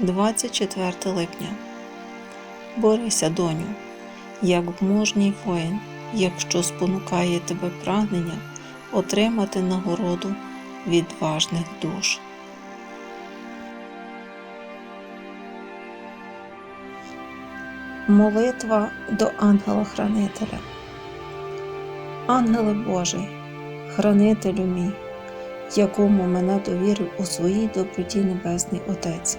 24 липня. Борися, доню, як мужній воїн, якщо спонукає тебе прагнення отримати нагороду відважних душ. Молитва до ангела-хранителя. Ангеле Божий, хранителю мій, якому мене довірив у своїй доброті Небесний Отець.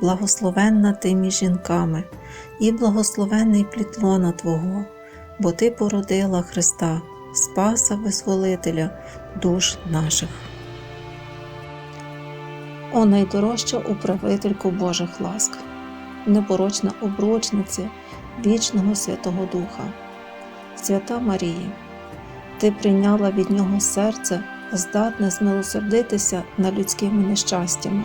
благословенна ти між жінками, і благословенний плітлона Твого, бо Ти породила Христа, Спаса Визволителя душ наших. О найдорожча управителько Божих ласк, непорочна обручниця вічного Святого Духа, Свята Марія, Ти прийняла від Нього серце, здатне змилосердитися над людськими нещастями,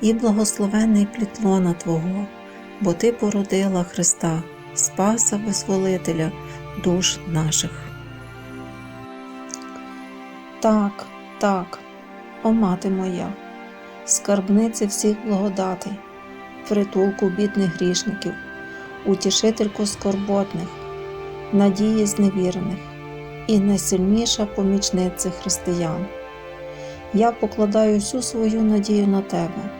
і благословенний плітлона Твого, бо Ти породила Христа, Спаса Визволителя душ наших. Так, так, о мати моя, скарбниці всіх благодатей, притулку бідних грішників, утішительку скорботних, надії зневірених і найсильніша помічниця християн. Я покладаю всю свою надію на тебе